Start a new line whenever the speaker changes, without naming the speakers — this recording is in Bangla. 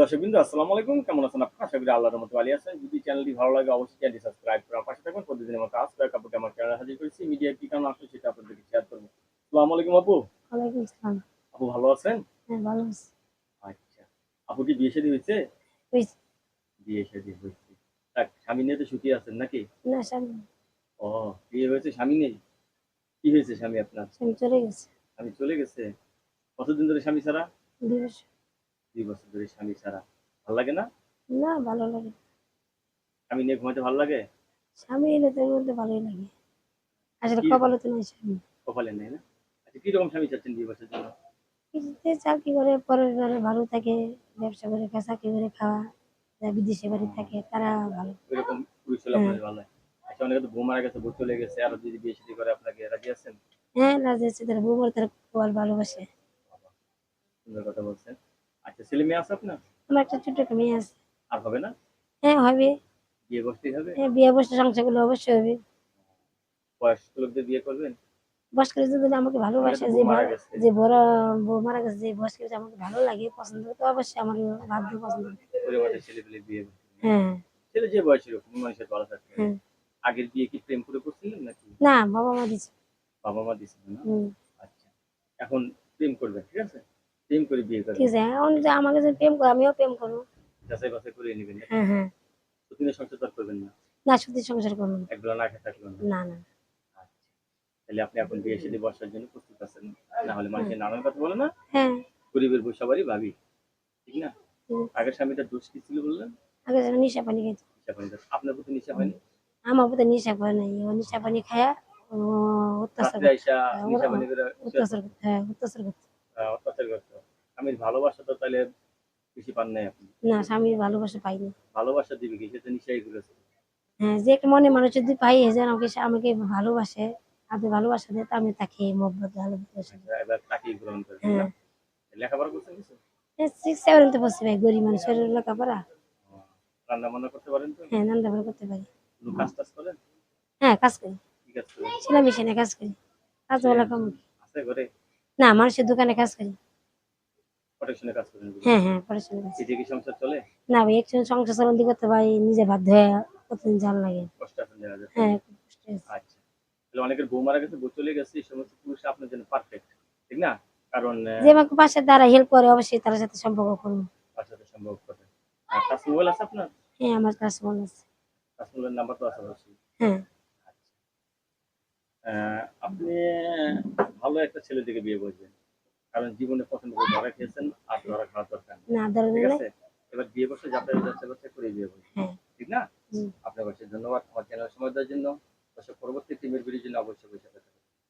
দর্শকবৃন্দ আসসালামু আলাইকুম। কেমন আছেন আপনারা? আশা করি আল্লাহর মতো ভালো আছেন। যদি চ্যানেলটি ভালো লাগে অবশ্যই চ্যানেলটি সাবস্ক্রাইব করে পাশে থাকবেন প্রতিদিনের মতো আজ কয়েক আপুকে আমার চ্যানেলে হাজির করেছি মিডিয়া কি কারণ আসলে সেটা আপনাদেরকে শেয়ার করব। আসসালামু আলাইকুম আপু।
ওয়ালাইকুম আসসালাম।
আপু ভালো আছেন?
হ্যাঁ ভালো আছি।
আচ্ছা। আপু কি বিয়ে শাদী হয়েছে?
হয়েছে।
বিয়ে শাদী হয়েছে। তাক স্বামী নিয়ে তো সুখী আছেন নাকি?
না স্বামী
ও বিয়ে হয়েছে স্বামী নেই? কি হয়েছে স্বামী আপনার?
স্বামী চলে গেছে।
স্বামী চলে গেছে। কতদিন ধরে স্বামী ছাড়া?
দুই বছর।
দুই বছর ধরে স্বামী ছাড়া। ভালো লাগে না?
না ভালো লাগে।
স্বামী নিয়ে ঘুমাতে ভালো লাগে?
স্বামী এলে তো ভালোই লাগে। আসলে কপালে তো নাই স্বামী।
কপালে নেই না? আচ্ছা কীরকম স্বামী চাচ্ছেন বিয়ে বছর জন্য?
কিছুতে চাকরি করে ভালো থাকে ব্যবসা করে চাকরি করে খাওয়া যারা বিদেশে বাড়ি থাকে তারা ভালো।
ওইরকম পুরুষ হলে ভালো আচ্ছা অনেকে তো বউ মারা গেছে বউ চলে গেছে আর যদি বিয়ে শাদী করে আপনাকে রাজি আছেন?
হ্যাঁ রাজি আছে। তারা বউমার তারা খুব ভালোবাসে।
সুন্দর কথা বলছেন। ছেলে মেয়ে আছে আপনার?
আমার একটা ছোট একটা মেয়ে আছে।
আর হবে না?
হ্যাঁ হবে।
বিয়ে বসতেই হবে?
হ্যাঁ বিয়ে বসে সংসার করলে অবশ্যই হবে।
বয়স্ক লোকদের বিয়ে করবেন?
বয়স করে যদি আমাকে ভালোবাসে যে বড়- যে বড় বউ মারা গেছে যে বয়স করে আমাকে ভালো লাগে পছন্দ তো অবশ্যই আমার বাধ্য পছন্দ
পরিবারের ছেলে পেলে বিয়ে
হ্যাঁ।
ছেলে যে বয়সের মানুষের ভালো হবে।
হ্যাঁ।
আগের বিয়ে কি প্রেম করে করছিলেন নাকি?
না বাবা মা দিছে
বাবা মা দিছে না? আচ্ছা। এখন প্রেম করবেন ঠিক আছে? প্রেম করে বিয়ে করবেন
ঠিক আছে এখন যে আমাকে যদি প্রেম করে আমিও প্রেম করব।
যাচাই বাছাই করে নেবেন
হ্যাঁ? হ্যাঁ
প্রতিদিনের সংসার তো করবেন না?
না সত্যি সংসার করব না।
একবেলা না খেয়ে থাকলেন না?
না না।
আচ্ছা। তাহলে আপনি এখন বিয়ে শাদী বসার জন্য প্রস্তুত আছেন। না হলে মানুষের নানান কথা বলে না?
হ্যাঁ।
গরিবের বউ সবারই ভাবি ঠিক না? আগের স্বামীটা দোষ কি ছিল বললেন?
আগে যেন নিশা পানি খাইতো।
নিশা পানি। আপনার প্রতি নিশা হয়নি
আমার বোধ নিশা করে নাই। ও নিশা পানি খায়া অত্যাচার হ্যাঁ,
করে
অত্যাচার করতে হ্যাঁ অত্যাচার করতে।
অত্যাচার করতো আমি ভালোবাসা তো তাহলে বেশি পান নাই আপনি।
না স্বামীর ভালোবাসা পাইনি
ভালোবাসা দিবে কি? সেটা করেছে
হ্যাঁ যে একটা মনে মানুষ যদি পাই যে আমাকে আমাকে ভালোবাসে আপনি ভালোবাসা দেয় আমি তাকে মহব্বত ভালোবাসা
এবার তাকেই গ্রহণ করে
হ্যাঁ।
লেখাপড়া করছেন কিছু?
সিক্স সেভেন তো বসে ভাই গরিব মানুষের লেখাপড়া।
রান্না বান্না করতে পারেন তো?
হ্যাঁ নান্দা করে করতে পারি।
কাজ টাজ করেন?
হ্যাঁ কাজ করি।
কি কাজ করেন?
সেলাই মেশিনে কাজ করি। কাজ বলা কম
আছে ঘরে?
না মানুষের দোকানে কাজ করি।
করেন
হ্যাঁ হ্যাঁ পড়াশোনা
সংসার চলে?
না ভাই একসঙ্গে সংসার চালান করতে পারি নিজে বাধ্য হয়ে জাল লাগে।
যাচ্ছে
হ্যাঁ।
আচ্ছা। অনেকের বউ মারা গেছে বউ চলে গেছে এই সমস্ত পুরুষ আপনার জন্য পারফেক্ট ঠিক না? কারণ আহ,
যে আমাকে পাশে দ্বারা হেল্প করে অবশ্যই তার সাথে সম্পর্ক করব।
তার সাথে সম্ভব করে। আর টাচ মোবাইল আছে আপনার?
হ্যাঁ আমার মনে আছে।
মোবাইল নাম্বার তো আছে অবশ্যই।
হ্যাঁ
আহ, আপনি ভালো একটা ছেলে দিকে বিয়ে করবেন কারণ জীবনে পছন্দ করে ধরা খেয়েছেন আর ধরা খাওয়া দরকার
না
ঠিক আছে? এবার বিয়ে বসে যাতায়াত যাচ্ছে করে বিয়ে করবেন
হ্যাঁ।
ঠিক না? আপনার কাছে ধন্যবাদ আমার চ্যানেল সময় দেওয়ার জন্য।